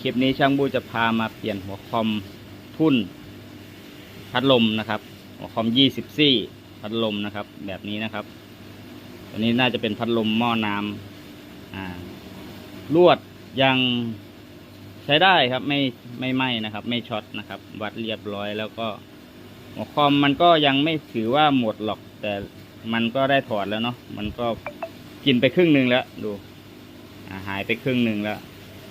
คลิปนี้ช่างบูจะพามาเปลี่ยนหัวคอมทุ่น พัดลมนะครับ หัวคอมยี่สิบซี่พัดลมนะครับ แบบนี้นะครับ ตัวนี้น่าจะเป็นพัดลมหม้อน้ำอ่าลวดยังใช้ได้ครับ ไม่ไม่ไหม้นะครับ ไม่ช็อตนะครับ วัดเรียบร้อยแล้วก็ หัวคอมมันก็ยังไม่ถือว่าหมดหรอก แต่มันก็ได้ถอดแล้วเนาะมันก็กินไปครึ่งหนึ่งแล้ว ดูหายไปครึ่งหนึ่งแล้ว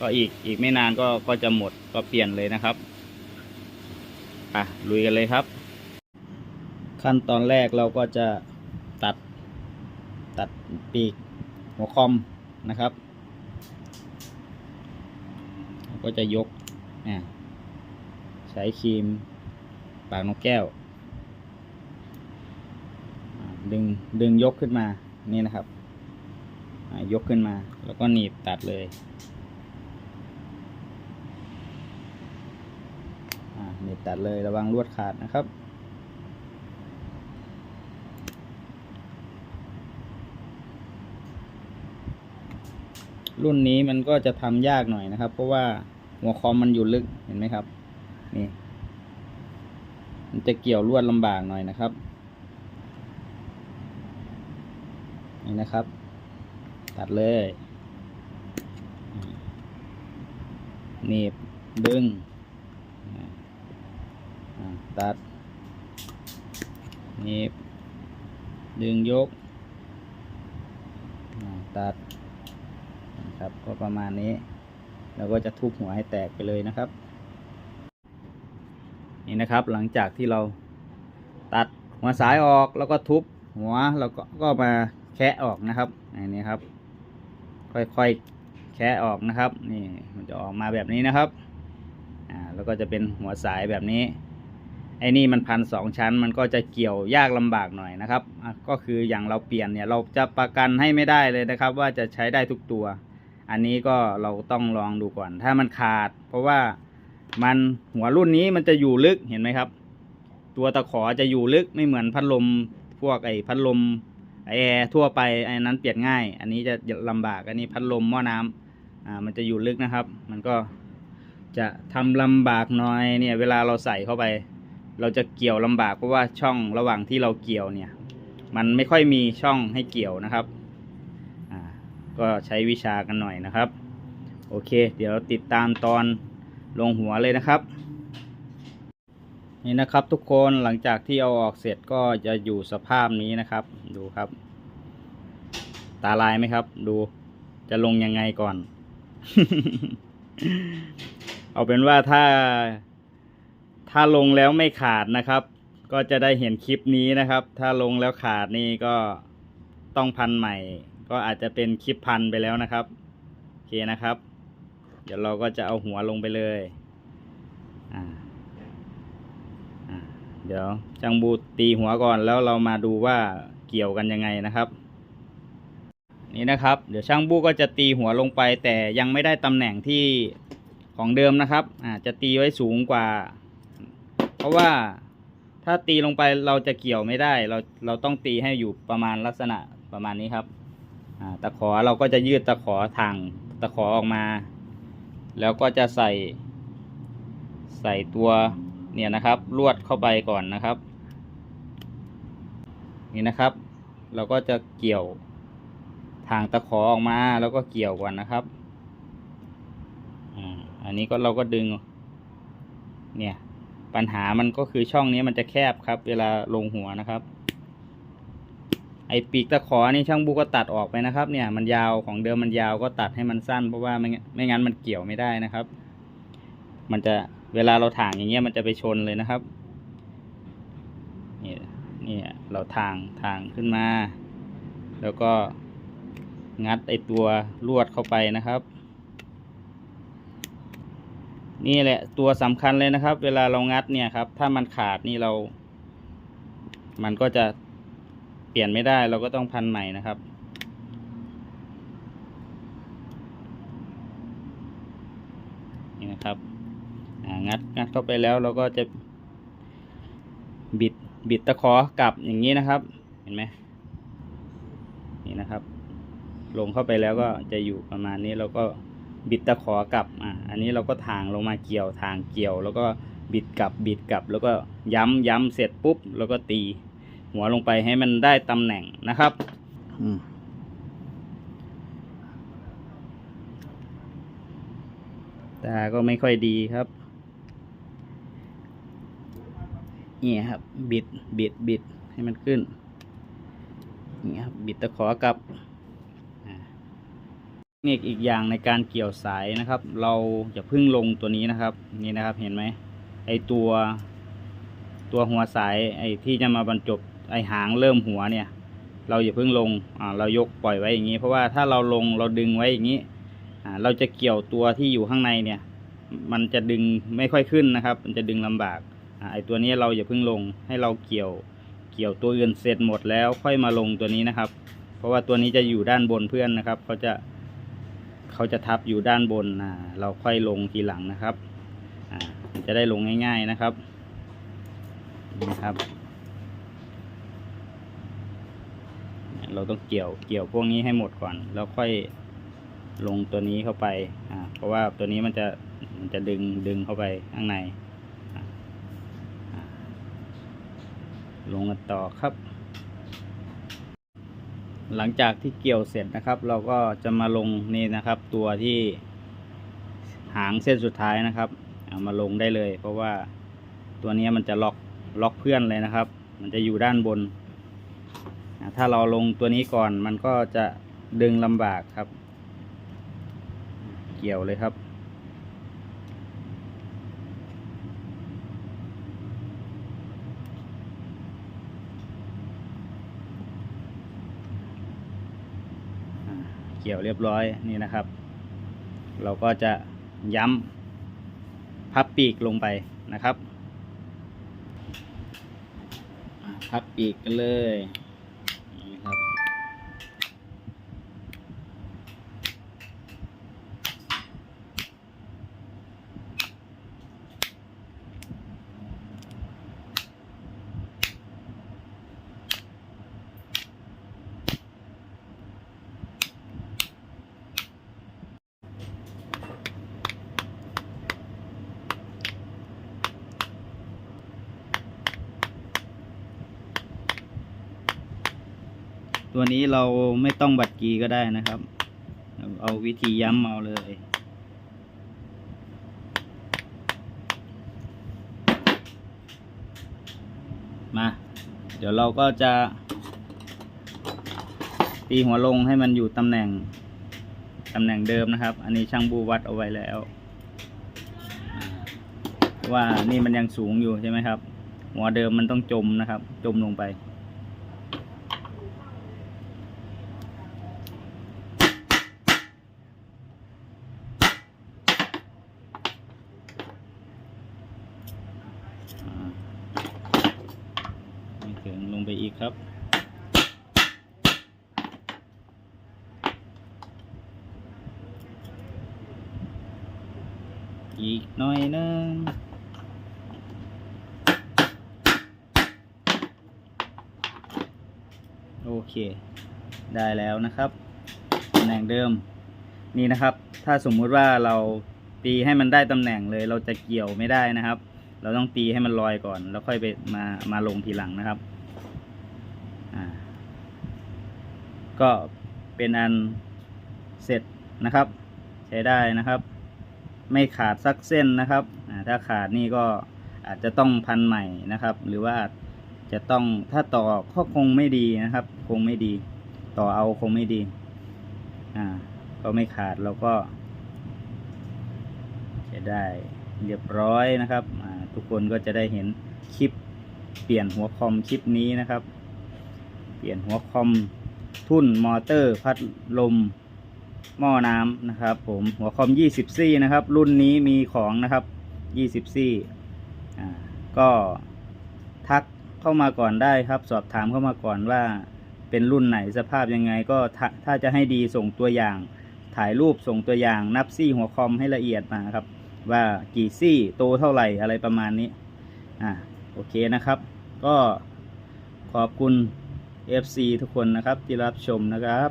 ก็อีกอีกไม่นานก็ก็จะหมดก็เปลี่ยนเลยนะครับอะลุยกันเลยครับ ขั้นตอนแรกเราก็จะตัดตัดปีกหัวคอมนะครับ ก็จะยกอ่ใช้ครีมปากนกแก้ว ดึงดึงยกขึ้นมานี่นะครับ ยกขึ้นมาแล้วก็หนีบตัดเลยอ่าห นีบตัดเลยระวังลวดขาดนะครับ รุ่นนี้มันก็จะทำยากหน่อยนะครับ เพราะว่าหัวคอมมันอยู่ลึกเห็นไหมครับ นี่ มันจะเกี่ยวลวดลำบากหน่อยนะครับ นี่นะครับ ตัดเลยหนีบดึง ตัดหนีบดึงยก ตัดนะครับก็ประมาณนี้แล้วก็จะทุบหัวให้แตกไปเลยนะครับ นี่นะครับหลังจากที่เราตัดหัวสายออกแล้วก็ทุบหัวแล้วก็ก็มาแคะออกนะครับอันนี้ครับ ค่อยๆแคะออกนะครับ นี่มันจะออกมาแบบนี้นะครับอ่าแล้วก็จะเป็นหัวสายแบบนี้ ไอ้นี่มันพันสองชั้นมันก็จะเกี่ยวยากลำบากหน่อยนะครับ ก็คืออย่างเราเปลี่ยนเนี่ยเราจะประกันให้ไม่ได้เลยนะครับ ว่าจะใช้ได้ทุกตัว อันนี้ก็เราต้องลองดูก่อน ถ้ามันขาด เพราะว่ามันหัวรุ่นนี้มันจะอยู่ลึกเห็นไหมครับ ตัวตะขอจะอยู่ลึกไม่เหมือนพัดลมพวกไอ้พัดลมแอร์ทั่วไปไอ้นั้นเปลี่ยนง่าย อันนี้จะลำบากอันนี้พัดลมหม้อน้ำอ่ามันจะอยู่ลึกนะครับ มันก็จะทำลำบากหน่อยเนี่ยเวลาเราใส่เข้าไป เราจะเกี่ยวลำบากเพราะว่าช่องระหว่างที่เราเกี่ยวเนี่ย มันไม่ค่อยมีช่องให้เกี่ยวนะครับอ่าก็ใช้วิชากันหน่อยนะครับ โอเค เดี๋ยวติดตามตอนลงหัวเลยนะครับ นี่นะครับทุกคนหลังจากที่เอาออกเสร็จก็จะอยู่สภาพนี้นะครับ ดูครับ ตาลายไหมครับ ดูจะลงยังไงก่อน เอาเป็นว่าถ้า ถ้าลงแล้วไม่ขาดนะครับ ก็จะได้เห็นคลิปนี้นะครับ ถ้าลงแล้วขาดนี่ก็ต้องพันใหม่ ก็อาจจะเป็นคลิปพันไปแล้วนะครับโอเคนะครับ เดี๋ยวเราก็จะเอาหัวลงไปเลยอ่าเดี๋ยวจังบูตีหัวก่อนแล้วเรามาดูว่าเกี่ยวกันยังไงนะครับนี่นะครับ เดี๋ยวช่างบูก็จะตีหัวลงไป แต่ยังไม่ได้ตำแหน่งที่ของเดิมนะครับ อาจะตีไว้สูงกว่า ราะว่าถ้าตีลงไปเราจะเกี่ยวไม่ได้ เราเราต้องตีให้อยู่ประมาณลักษณะประมาณนี้ครับตะขอเราก็จะยืดตะขอทางตะขอออกมา แล้วก็จะใส่ ใส่ตัวเนี่ยนะครับลวดเข้าไปก่อนนะครับ นี่นะครับ เราก็จะเกี่ยวทางตะขอออกมาแล้วก็เกี่ยวก่อนนะครับอันนี้ก็เราก็ดึง เนี่ย ปัญหามันก็คือช่องนี้มันจะแคบครับ เวลาลงหัวนะครับ ไอปีกตะขอนี่ช่างบูก็ตัดออกไปนะครับ เนี่ย มันยาวของเดิมมันยาวก็ตัดให้มันสั้นเพราะว่าไม่งั้นไม่งั้นมันเกี่ยวไม่ได้นะครับ มันจะเวลาเราถางอย่างเงี้ยมันจะไปชนเลยนะครับนี่นี่เราทางทางขึ้นมา แล้วก็งัดไอตัวลวดเข้าไปนะครับ นี่แหละตัวสำคัญเลยนะครับ เวลาเรางัดเนี่ยครับ ถ้ามันขาดนี่เรา มันก็จะเปลี่ยนไม่ได้เราก็ต้องพันใหม่นะครับนี่นะครับงัดงัดเข้าไปแล้วเราก็จะบิดบิดตะขอกลับอย่างนี้นะครับ เห็นไหมนี่นะครับ ลงเข้าไปแล้วก็จะอยู่ประมาณนี้เราก็ บิดตะขอกลับอ่าอันนี้เราก็ทางลงมาเกี่ยวทางเกี่ยว แล้วก็บิดกลับบิดกลับ แล้วก็ย้ำย้ำเสร็จปุ๊บ แล้วก็ตี หัวลงไปให้มันได้ตำแหน่งนะครับอืมตาก็ไม่ค่อยดีครับนี่ครับ บิดบิดบิดให้มันขึ้นนี่ครับ บิดตะขอกลับอ่าเทค นิคอีกอย่างในการเกี่ยวสายนะครับ เราอย่าพึ่งลงตัวนี้นะครับ นี่นะครับเห็นไหมไอตัว ตัวหัวสายไอที่จะมาบรรจบไอหางเริ่มหัวเนี่ย เราอย่าพิ่งลงอ่าเรายกปล่อยไว้อย่างนี้ เพราะว่าถ้าเราลงเราดึงไว้อย่างนี้อ่าเราจะเกี่ยวตัวที่อยู่ข้างในเนี่ย มันจะดึงไม่ค่อยขึ้นนะครับ มันจะดึงลำบากอ่าไอตัวนี้เราอย่าพิ่งลงให้เราเกี่ยวเกี่ยวตัวอื่นเสร็จหมดแล้วค่อยมาลงตัวนี้นะครับ เพราะว่าตัวนี้จะอยู่ด้านบนเพื่อนนะครับเขาจะ เขาจะทับอยู่ด้านบนเราค่อยลงทีหลังนะครับจะได้ลงง่าย ๆนะครับนี่นะครับ เราต้องเกี่ยวเกี่ยวพวกนี้ให้หมดก่อน แล้วค่อยลงตัวนี้เข้าไปอ่าเพราะว่าตัวนี้มันจะมันจะดึงดึงเข้าไปข้างในลงกันต่อครับ หลังจากที่เกี่ยวเสร็จนะครับ เราก็จะมาลงนี่นะครับ ตัวที่หางเส้นสุดท้ายนะครับ เอามาลงได้เลย เพราะว่าตัวนี้มันจะล็อกล็อกเพื่อนเลยนะครับ มันจะอยู่ด้านบน ถ้าเราลงตัวนี้ก่อนมันก็จะดึงลำบากครับ เกี่ยวเลยครับ กี่ยวเรียบร้อยนี่นะครับ เราก็จะย้ำพับปีกลงไปนะครับ พับปีกกันเลย ตัวนี้เราไม่ต้องบัดกีก็ได้นะครับ เอาวิธีย้ำเอาเลยมา เดี๋ยวเราก็จะ ตีหัวลงให้มันอยู่ตำแหน่ง ตำแหน่งเดิมนะครับ อันนี้ช่างบูวัดเอาไว้แล้ว ว่านี่มันยังสูงอยู่ใช่ไหมครับ หัวเดิมมันต้องจมนะครับ จมลงไป อ่าไม่ถึงลงไปอีกครับ อีกหน่อยนึงโอเค ได้แล้วนะครับตำแหน่งเดิมนี่นะครับ ถ้าสมมุติว่าเราตีให้มันได้ตำแหน่งเลย เราจะเกี่ยวไม่ได้นะครับ เราต้องตีให้มันลอยก่อน แล้วค่อยไปมามาลงทีหลังนะครับอ่าก็เป็นอันเสร็จนะครับ ใช้ได้นะครับ ไม่ขาดสักเส้นนะครับถ้าขาดนี่ก็อาจจะต้องพันใหม่นะครับ หรือว่าจะต้องถ้าต่อก็คงไม่ดีนะครับ คงไม่ดี ต่อเอาคงไม่ดี อ่า ก็ไม่ขาดเราก็ จะได้เรียบร้อยนะครับ ทุกคนก็จะได้เห็นคลิปเปลี่ยนหัวคอมคลิปนี้นะครับ เปลี่ยนหัวคอมทุ่นมอเตอร์พัดลม หม้อน้ำนะครับ ผมหัวคอม20ซี่นะครับ รุ่นนี้มีของนะครับ 20ซี่อ่าก็ทักเข้ามาก่อนได้ครับ สอบถามเข้ามาก่อนว่าเป็นรุ่นไหนสภาพยังไง ก็ถ้าถ้าจะให้ดีส่งตัวอย่าง ถ่ายรูปส่งตัวอย่าง นับซี่หัวคอมให้ละเอียดมาครับ ว่ากี่ซี่โตเท่าไหร่อะไรประมาณนี้อ่าโอเคนะครับ ก็ขอบคุณ FC ทุกคนนะครับที่รับชมนะครับ